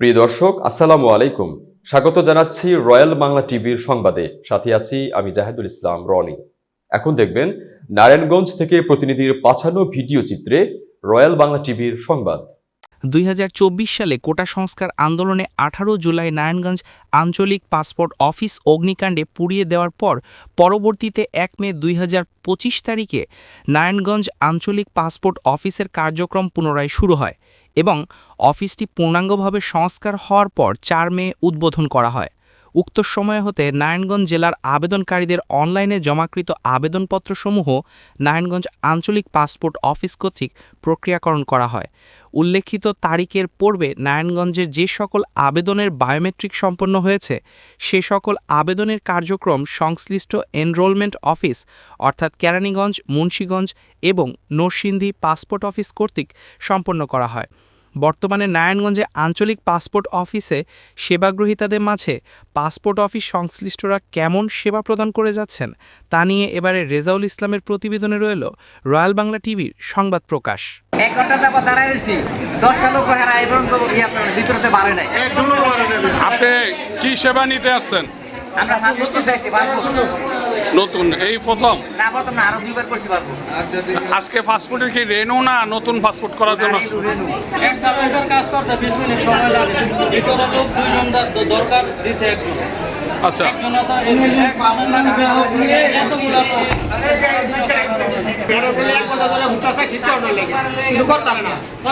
প্রিয় দর্শক, আসসালামু আলাইকুম। স্বাগত জানাচ্ছি রয়্যাল বাংলা টিভির সংবাদে। সাথে আছি আমি জাহেদুল ইসলাম রনি। এখন দেখবেন, নারায়ণগঞ্জ থেকে প্রতিনিধির পাঠানো ভিডিও চিত্রে রয়্যাল বাংলা টিভির সংবাদ। দুই হাজার চব্বিশ সালে কোটা সংস্কার আন্দোলনে আঠারো জুলাই নারায়ণগঞ্জ আঞ্চলিক পাসপোর্ট অফিস অগ্নিকাণ্ডে পুড়িয়ে দেওয়ার পর পরবর্তীতে এক মে দুই হাজার পঁচিশ তারিখে নারায়ণগঞ্জ আঞ্চলিক পাসপোর্ট অফিসের কার্যক্রম পুনরায় শুরু হয়। এবং অফিসটি পূর্ণাঙ্গভাবে সংস্কার হওয়ার পর চার মে উদ্বোধন করা হয়। উক্ত সময় হতে নারায়ণগঞ্জ জেলার আবেদনকারীদের অনলাইনে জমাকৃত আবেদনপত্রসমূহ নারায়ণগঞ্জ আঞ্চলিক পাসপোর্ট অফিস কর্তৃক প্রক্রিয়াকরণ করা হয়। উল্লেখিত তারিখের পূর্বে নারায়ণগঞ্জের যে সকল আবেদনের বায়োমেট্রিক সম্পন্ন হয়েছে, সে সকল আবেদনের কার্যক্রম সংশ্লিষ্ট এনরোলমেন্ট অফিস অর্থাৎ কেরানীগঞ্জ, মুন্সীগঞ্জ এবং নরসিংদী পাসপোর্ট অফিস কর্তৃক সম্পন্ন করা হয়। বর্তমানে নারায়ণগঞ্জে আঞ্চলিক পাসপোর্ট অফিসে সেবাগ্রহীতাদের মাঝে পাসপোর্ট অফিস সংশ্লিষ্টরা কেমন সেবা প্রদান করে যাচ্ছেন তা নিয়ে এবারে রেজাউল ইসলামের প্রতিবেদনে রইল রয়্যাল বাংলা টিভির সংবাদ প্রকাশ। এক ঘণ্টা তারপর দাঁড়ায় রয়েছি। দশটা লোক হেরা এই পর্যন্ত করে ভিতরতে বাড়ে নাই। আপনি কি সেবা নিতে আসছেন? আমরা চাইছি পাসপোর্ট নতুন এই প্রথম? না প্রথম না আরও দুইবার করছি আজকে পাসপোর্টে কি রেনু না নতুন পাসপোর্ট করার জন্য? একটা কাজ করতে বিশ মিনিট সময় লাগে। ভিতরে লোক দুইজন দরকার দিছে একজন। আচ্ছা।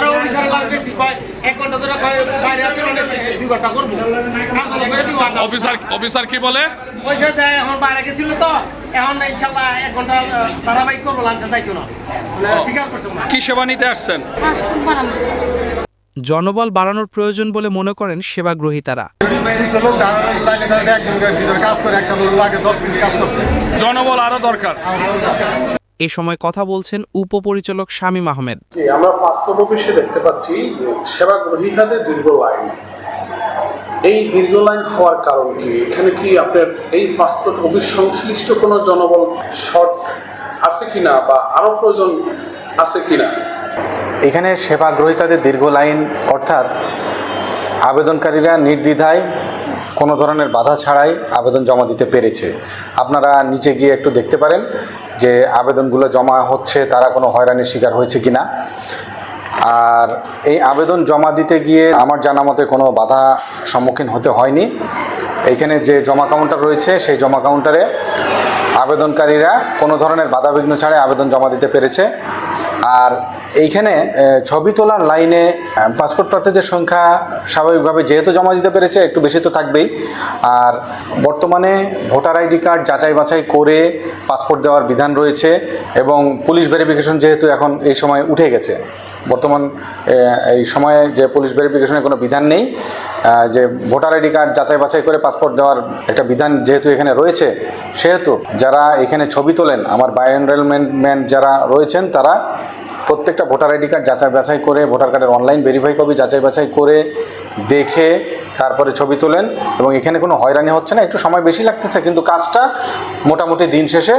অফিসার কয় এক ঘণ্টা ধরে কয় বাইরে আছে দুই ঘণ্টা করব কাম করলে করে দুই ঘণ্টা অফিসার অফিসার কি বলে? পয়সা যায় এখন বাইরে গেছিল তো এখন ইনশাল্লাহ এক ঘণ্টা ধারাবাহিক করব লাঞ্চে যাইতো না। স্বীকার করছে না? কি সেবা নিতে আসছেন? জনবল বাড়ানোর প্রয়োজন বলে মনে করেন কাজ করতে জনবল আরও দরকার। এ সময় কথা বলছেন উপপরিচালক শামীম আহমেদ। জি, আমরা বাস্তব অফিসে দেখতে পাচ্ছি সেবা গ্রহীতাদের দীর্ঘ লাইন। এই দীর্ঘ লাইন হওয়ার কারণ কি? এখানে কি আপনার এই পাসপোর্ট অফিস সংশ্লিষ্ট কোনো জনবল শর্ট আছে কিনা বা আরও প্রয়োজন আছে কিনা? এখানে সেবা গ্রহীতাদের দীর্ঘ লাইন, অর্থাৎ আবেদনকারীরা নির্দ্বিধায় কোনো ধরনের বাধা ছাড়াই আবেদন জমা দিতে পেরেছে। আপনারা নিচে গিয়ে একটু দেখতে পারেন যে আবেদনগুলো জমা হচ্ছে, তারা কোনো হয়রানির শিকার হয়েছে কিনা। আর এই আবেদন জমা দিতে গিয়ে আমার জানা মতে কোনো বাধা সম্মুখীন হতে হয়নি। এইখানে যে জমা কাউন্টার রয়েছে, সেই জমা কাউন্টারে আবেদনকারীরা কোনো ধরনের বাধাবিঘ্ন ছাড়াই আবেদন জমা দিতে পেরেছে। আর এইখানে ছবি তোলার লাইনে পাসপোর্ট প্রার্থীদের সংখ্যা স্বাভাবিকভাবে যেহেতু জমা দিতে পেরেছে, একটু বেশি তো থাকবেই। আর বর্তমানে ভোটার আইডি কার্ড যাচাই বাছাই করে পাসপোর্ট দেওয়ার বিধান রয়েছে এবং পুলিশ ভেরিফিকেশন যেহেতু এখন এই সময় উঠে গেছে। বর্তমান এই সময়ে যে পুলিশ ভেরিফিকেশনের কোনো বিধান নেই যে ভোটার আইডি কার্ড যাচাই বাছাই করে পাসপোর্ট দেওয়ার একটা বিধান যেহেতু এখানে রয়েছে, সেহেতু যারা এখানে ছবি তোলেন, আমার বাই এনরোলমেন্ট যারা রয়েছেন, তারা প্রত্যেকটা ভোটার আইডি কার্ড যাচাই বাছাই করে, ভোটার কার্ডের অনলাইন ভেরিফাই কপি যাচাই বাছাই করে দেখে তারপরে ছবি তোলেন এবং এখানে কোনো হয়রানি হচ্ছে না, একটু সময় বেশি লাগতেছে, কিন্তু কাজটা মোটামুটি দিন শেষে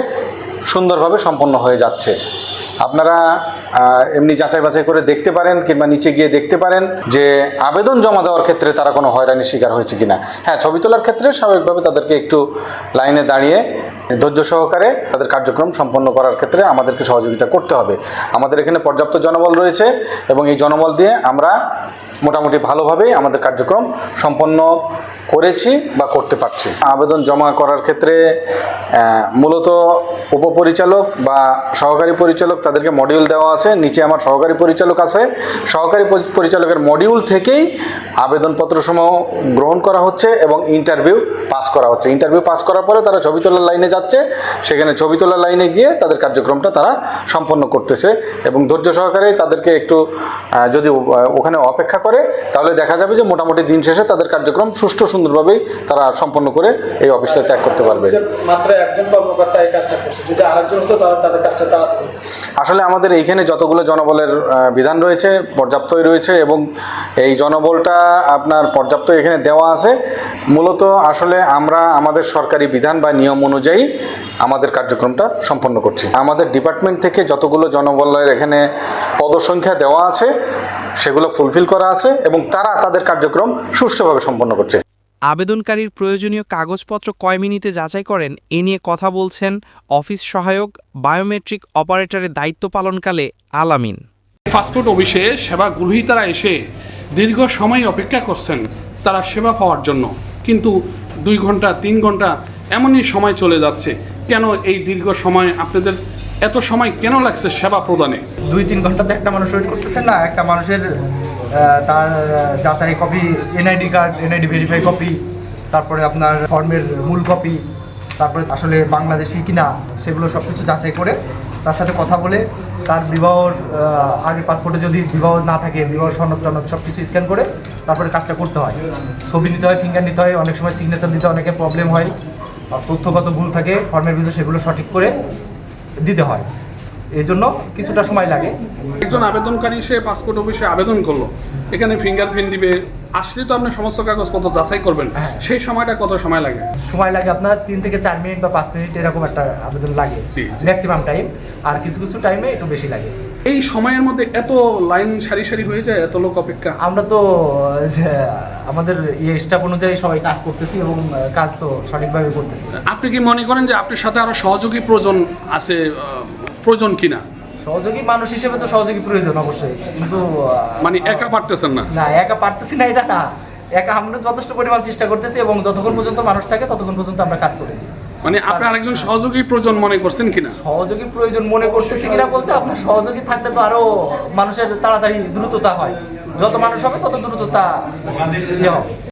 সুন্দরভাবে সম্পন্ন হয়ে যাচ্ছে। আপনারা এমনি যাচাই বাছাই করে দেখতে পারেন কিংবা নিচে গিয়ে দেখতে পারেন যে আবেদন জমা দেওয়ার ক্ষেত্রে তারা কোনো হয়রানির শিকার হয়েছে কিনা। হ্যাঁ ছবি তোলার ক্ষেত্রে স্বাভাবিকভাবে তাদেরকে একটু লাইনে দাঁড়িয়ে ধৈর্য সহকারে তাদের কার্যক্রম সম্পন্ন করার ক্ষেত্রে আমাদেরকে সহযোগিতা করতে হবে। আমাদের এখানে পর্যাপ্ত জনবল রয়েছে এবং এই জনবল দিয়ে আমরা মোটামুটি ভালোভাবেই আমাদের কার্যক্রম সম্পন্ন করেছি বা করতে পারছি। আবেদন জমা করার ক্ষেত্রে মূলত উপপরিচালক বা সহকারী পরিচালক তাদেরকে মডিউল দেওয়া আছে। নিচে আমার সহকারী পরিচালক আছে। সহকারী পরিচালকের মডিউল থেকেই আবেদনপত্রসমূহ গ্রহণ করা হচ্ছে এবং ইন্টারভিউ পাস করা হচ্ছে। ইন্টারভিউ পাস করার পরে তারা ছবি তোলার লাইনে যাচ্ছে সেখানে ছবি তোলার লাইনে গিয়ে তাদের কার্যক্রমটা তারা সম্পন্ন করতেছে এবং ধৈর্য সহকারে তাদেরকে একটু যদি ওখানে অপেক্ষা করে তাহলে দেখা যাবে যে মোটামুটি দিন শেষে তাদের কার্যক্রম সুষ্ঠু সুন্দরভাবেই তারা সম্পন্ন করে এই অফিসটা ত্যাগ করতে পারবে। মাত্র একজন কর্মকর্তা এই কাজটা করছে। যদি আরেকজন হতো তাহলে তাদের কাজটা হতো। আসলে আমাদের এইখানে যতগুলো জনবলের বিধান রয়েছে পর্যাপ্তই রয়েছে এবং এই জনবলটা আপনার পর্যাপ্ত এখানে দেওয়া আছে। মূলত আসলে আমরা আমাদের সরকারি বিধান বা নিয়ম অনুযায়ী আমাদের কার্যক্রমটা সম্পন্ন করছি। আমাদের ডিপার্টমেন্ট থেকে যতগুলো জনবলের এখানে পদসংখ্যা দেওয়া আছে সেগুলো ফুলফিল করা আছে এবং তারা তাদের কার্যক্রম সুষ্ঠুভাবে সম্পন্ন করছে। আবেদনকারীর প্রয়োজনীয় কাগজপত্র কয় মিনিটে যাচাই করেন এ নিয়ে কথা বলছেন অফিস সহায়ক বায়োমেট্রিক অপারেটরের দায়িত্ব পালনকালে আলামিন। পাসপোর্ট অফিসে সেবা গ্রহীতারা এসে দীর্ঘ সময় অপেক্ষা করছেন তারা সেবা পাওয়ার জন্য। কিন্তু দুই ঘণ্টা তিন ঘণ্টা এমনই সময় চলে যাচ্ছে। কেন এই দীর্ঘ সময় আপনাদের এত সময় কেন লাগছে সেবা প্রদানে? দুই তিন ঘন্টাতে একটা মানুষ ওয়েট করতেছেন না, একটা মানুষের তার যাচাই copy NID card NID verify copy তারপরে আপনার ফর্মের মূল কপি তারপরে আসলে বাংলাদেশি কিনা, সেগুলো সব কিছু যাচাই করে তার সাথে কথা বলে তার বিবাহর আগের পাসপোর্টে যদি বিবাহ না থাকে, বিবাহ সনদ টনদ সব কিছু স্ক্যান করে তারপরে কাজটা করতে হয়। ছবি নিতে হয় ফিঙ্গার নিতে হয়, অনেক সময় সিগনেচার দিতে অনেকের প্রবলেম হয়। তথ্যগত ভুল থাকে ফর্মের ভিতরে সেগুলো সঠিক করে দিতে হয়। এই জন্য কিছুটা সময় লাগে। একজন আবেদনকারী সে পাসপোর্ট অফিসে আবেদন করল। এখানে ফিঙ্গারপ্রিন্ট দিবে। আসলে তো আপনি সমস্ত কাগজপত্র যাচাই করবেন। হ্যাঁ। সেই সময়টা কত সময় লাগে? সময় লাগে আপনার তিন থেকে চার মিনিট বা পাঁচ মিনিট এরকম একটা আবেদন লাগে। ম্যাক্সিমাম টাইম আর কিছু কিছু টাইমে একটু বেশি লাগে। এই সময়ের মধ্যে এত লাইন সারি সারি হয়ে যায় এত লোক অপেক্ষা। আমরা তো আমাদের ইয়ে স্টাফ অনুযায়ী সবাই কাজ করতেছি এবং কাজ তো সঠিকভাবে করতেছি। আপনি কি মনে করেন যে আপনার সাথে আরও সহযোগী প্রয়োজন আছে প্রয়োজন কিনা? সহযোগী মানুষ হিসেবে তো সহযোগী প্রয়োজন অবশ্যই কিন্তু মানে একা পারতেছেন না? না একা পারতেছি না এটা না। একা আমরা যথেষ্ট পরিমাণ চেষ্টা করতেছি এবং যতক্ষণ পর্যন্ত মানুষ থাকে ততক্ষণ পর্যন্ত আমরা কাজ করে করি মানে আপনি আরেকজন সহযোগী প্রয়োজন মনে করছেন কিনা? সহযোগী প্রয়োজন মনে করতেছি কিনা বলতে আপনার সহযোগী থাকলে তো আরও মানুষের তাড়াতাড়ি দ্রুততা হয়। যত মানুষ হবে তত দ্রুততা ইয়ে হবে।